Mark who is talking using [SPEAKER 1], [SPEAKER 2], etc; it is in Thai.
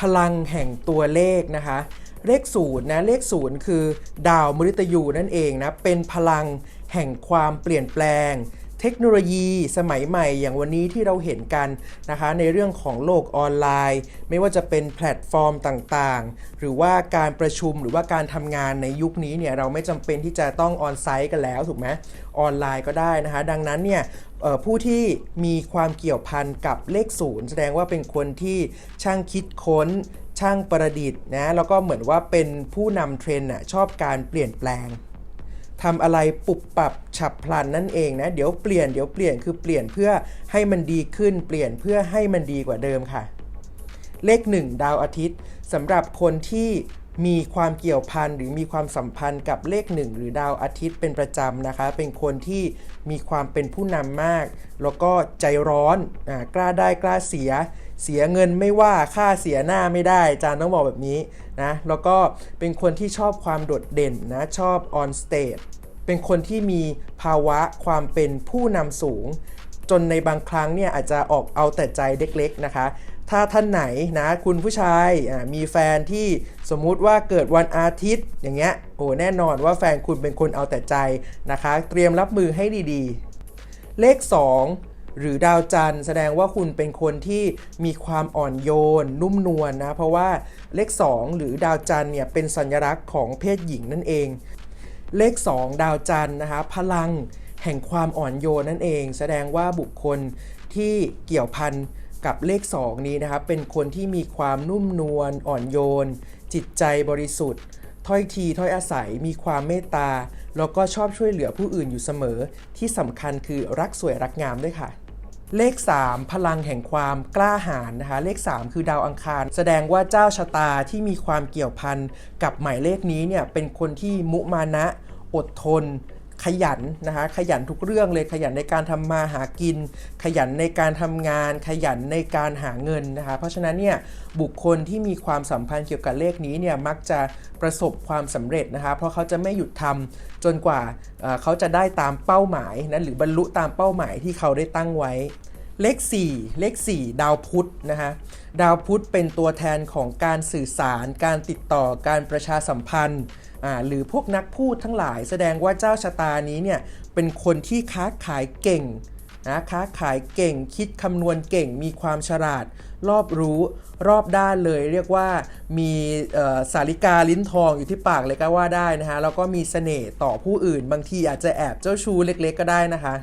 [SPEAKER 1] พลังแห่งตัวเลขนะคะเลขศูนย์นะเลขศูนย์คือ ดาวมฤตยูนั่นเองนะเป็นพลังแห่งความเปลี่ยนแปลง เทคโนโลยีสมัยใหม่อย่างวันนี้ที่เราเห็นกันนะคะในเรื่องของโลกออนไลน์ ไม่ว่าจะเป็นแพลตฟอร์มต่างๆ หรือว่าการประชุมหรือว่าการทำงานในยุคนี้เนี่ยเราไม่จำเป็นที่จะต้องออนไซต์กันแล้วถูกไหมออนไลน์ก็ได้นะคะ ดังนั้นเนี่ยผู้ที่มีความเกี่ยวพันกับเลขศูนย์แสดงว่าเป็นคนที่ช่างคิดค้นช่างประดิษฐ์นะแล้วก็เหมือนว่าเป็นผู้นำเทรนด์ชอบการเปลี่ยนแปลง ทำอะไรปุบปรับฉับพลันนั่นเองนะ เดี๋ยวเปลี่ยนเดี๋ยวเปลี่ยนคือเปลี่ยนเพื่อให้มันดีขึ้นเปลี่ยนเพื่อให้มันดีกว่าเดิมค่ะ เลขหนึ่งดาวอาทิตย์สำหรับคนที่ มีความเกี่ยวพันหรือมีความสัมพันธ์กับเลขหนึ่งหรือดาวอาทิตย์เป็นประจำนะคะ เป็นคนที่มีความเป็นผู้นำมาก แล้วก็ใจร้อนอ่ากล้าได้กล้าเสีย เสียเงินไม่ว่าค่าเสียหน้าไม่ได้จารย์ต้องบอกแบบนี้นะแล้วก็เป็นคนที่ชอบความโดดเด่นนะชอบ on stage เป็นคนที่มีภาวะความเป็นผู้นำสูง จนในบางครั้งเนี่ยอาจจะออกเอาแต่ใจเล็กๆนะคะ ถ้าท่านไหนนะคุณผู้ชายมีแฟนที่สมมุติว่าเกิดวันอาทิตย์อย่างเงี้ยโอ้แน่นอนว่าแฟนคุณเป็นคนเอาแต่ใจนะคะ เตรียมรับมือให้ดีๆ เลข 2หรือดาวจันทร์แสดงว่าคุณเป็นคนที่มีความอ่อนโยน นุ่มนวลนะเพราะว่าเลข 2 หรือดาวจันทร์เนี่ยเป็นสัญลักษณ์ของเพศหญิงนั่นเอง เลข 2 ดาวจันทร์นะคะพลังแห่งความอ่อนโยนนั่นเอง แสดงว่าบุคคลที่เกี่ยวพัน กับเลข 2 นี้นะครับ เป็นคนที่มีความนุ่มนวลอ่อนโยน จิตใจบริสุทธิ์ ถ้อยทีถ้อยอาศัยมีความเมตตา แล้วก็ชอบช่วยเหลือผู้อื่นอยู่เสมอ ที่สำคัญคือรักสวยรักงามด้วยค่ะ เลข 3 พลังแห่งความกล้าหาญนะคะ เลข 3 คือดาวอังคาร แสดงว่าเจ้าชะตาที่มีความเกี่ยวพันกับหมายเลขนี้เนี่ยเป็นคนที่มุมานะ อดทน ขยันนะคะขยันทุกเรื่องเลยขยันในการทำมาหากิน ขยันในการทำงาน ขยันในการหาเงินนะคะเพราะฉะนั้นเนี่ยบุคคลที่มีความสัมพันธ์เกี่ยวกับเลขนี้เนี่ยมักจะประสบความสำเร็จนะคะเพราะเขาจะไม่หยุดทำจนกว่าเขาจะได้ตามเป้าหมายนะหรือบรรลุตามเป้าหมายที่เขาได้ตั้งไว้เลข 4 เลข 4 ดาวพุธนะคะดาวพุธเป็นตัวแทนของการสื่อสาร การติดต่อการประชาสัมพันธ์ หรือพวกนักพูดทั้งหลายแสดงว่าเจ้าชะตานี้เนี่ยเป็นคนที่ค้าขายเก่งนะค้าขายเก่งคิดคำนวณเก่งมีความฉลาด รอบรู้รอบด้านเลยเรียกว่ามีสาริกาลิ้นทองอยู่ที่ปากเลยก็ว่าได้นะคะแล้วก็มีเสน่ห์ต่อผู้อื่น บางทีอาจจะแอบเจ้าชู้เล็ก ๆ ก็ได้นะคะ